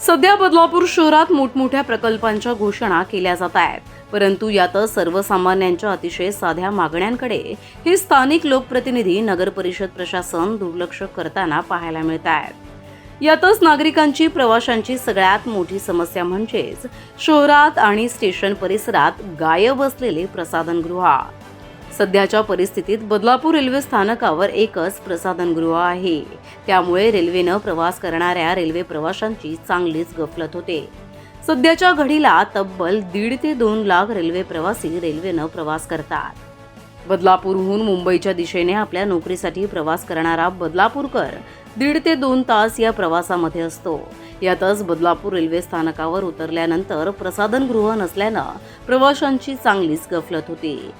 सध्या बदलापूर शहरात मोठमोठ्या प्रकल्पांच्या घोषणा केल्या जात आहेत. परंतु यातच सर्वसामान्यांच्या अतिशय साध्या मागण्यांकडे हे स्थानिक लोकप्रतिनिधी नगर परिषद प्रशासन दुर्लक्ष करताना पाहायला मिळत आहेत. यातच नागरिकांची प्रवाशांची सगळ्यात मोठी समस्या म्हणजेच शहरात आणि स्टेशन परिसरात गायब असलेले प्रसाधनगृह. सध्याच्या परिस्थितीत बदलापूर रेल्वे स्थानकावर एकच प्रसाधनगृह आहे. त्यामुळे रेल्वेनं प्रवास करणाऱ्या रेल्वे प्रवाशांची चांगलीच गफलत होते. सध्याच्या घडीला तब्बल दीड ते दोन लाख रेल्वे प्रवासी रेल्वेनं प्रवास करतात. बदलापूरहून मुंबईच्या दिशेने आपल्या नोकरीसाठी प्रवास करणारा बदलापूरकर दीड ते दोन तास या प्रवासामध्ये असतो. यातच बदलापूर रेल्वे स्थानकावर उतरल्यानंतर प्रसाधनगृह नसल्यानं प्रवाशांची चांगलीच गफलत होती.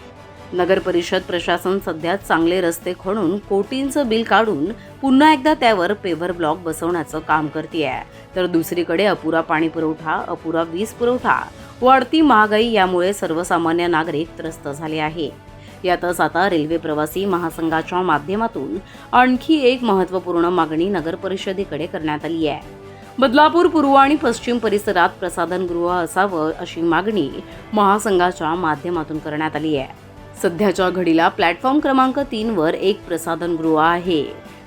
नगर परिषद प्रशासन सध्या चांगले रस्ते खणून कोटींचं बिल काढून पुन्हा एकदा त्यावर पेव्हर ब्लॉक बसवण्याचं काम करते तर दुसरीकडे अपुरा पाणी पुरवठा अपुरा वीज पुरवठा वाढती महागाई यामुळे सर्वसामान्य नागरिक त्रस्त झाले आहे. यातच आता रेल्वे प्रवासी महासंघाच्या माध्यमातून आणखी एक महत्त्वपूर्ण मागणी नगर परिषदेकडे करण्यात आली आहे. बदलापूर पूर्व आणि पश्चिम परिसरात प्रसाधनगृह असावं अशी मागणी महासंघाच्या माध्यमातून करण्यात आली आहे. सध्याच्या घडीला प्लॅटफॉर्म क्रमांक तीन वर एक प्रसाधनगृह आहे.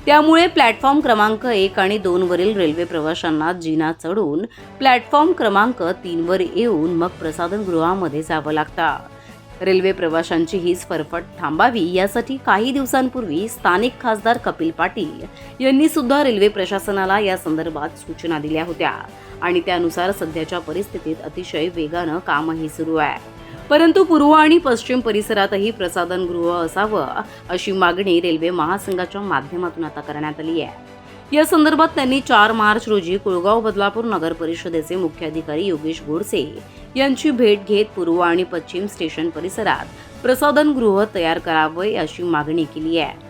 त्यामुळे प्लॅटफॉर्म क्रमांक एक आणि दोन वरील रेल्वे प्रवाशांना जिना चढून प्लॅटफॉर्म क्रमांक तीन वर येऊन मग प्रसाधनगृहामध्ये जावं लागतं. रेल्वे प्रवाशांची हीच फरफट थांबावी यासाठी काही दिवसांपूर्वी स्थानिक खासदार कपिल पाटील यांनी सुद्धा रेल्वे प्रशासनाला या संदर्भात सूचना दिल्या होत्या. आणि त्यानुसार सध्याच्या परिस्थितीत अतिशय वेगानं कामही सुरू आहे. परंतु पूर्व आणि पश्चिम परिसरातही प्रसाधनगृह असावं अशी मागणी रेल्वे महासंघाच्या माध्यमातून आता करण्यात आली आहे. या संदर्भात त्यांनी चार मार्च रोजी कुळगाव बदलापूर नगर परिषदेचे मुख्याधिकारी योगेश गोडसे यांची भेट घेत पूर्व आणि पश्चिम स्टेशन परिसरात प्रसाधनगृह तयार करावे अशी मागणी केली आहे.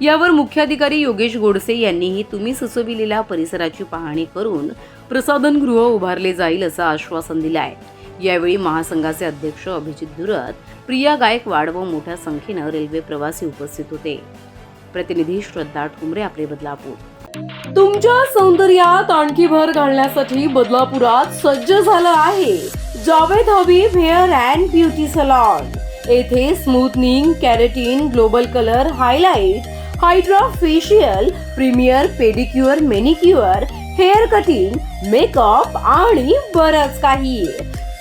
यावर मुख्याधिकारी योगेश गोडसे यांनीही तुम्ही सुचविलेल्या परिसराची पाहणी करून प्रसाधनगृह उभारले जाईल असं आश्वासन दिलं आहे यावेळी महासंघाचे अध्यक्ष अभिजित धुरत प्रिया गायकवाड व मोठ्या संख्येनं रेल्वे प्रवासी उपस्थित होते. प्रतिनिधी श्रद्धा ठुमरे आपले बदलापूर. तुमच्या सौंदर्यात आणखी भर घालण्यासाठी बदलापुरात सज्ज झालं आहे Javed Habib hair and beauty salon. येथे smoothening keratin global colour highlight hydra facial premier pedicure manicure hair cutting makeup आणि बरंच काही.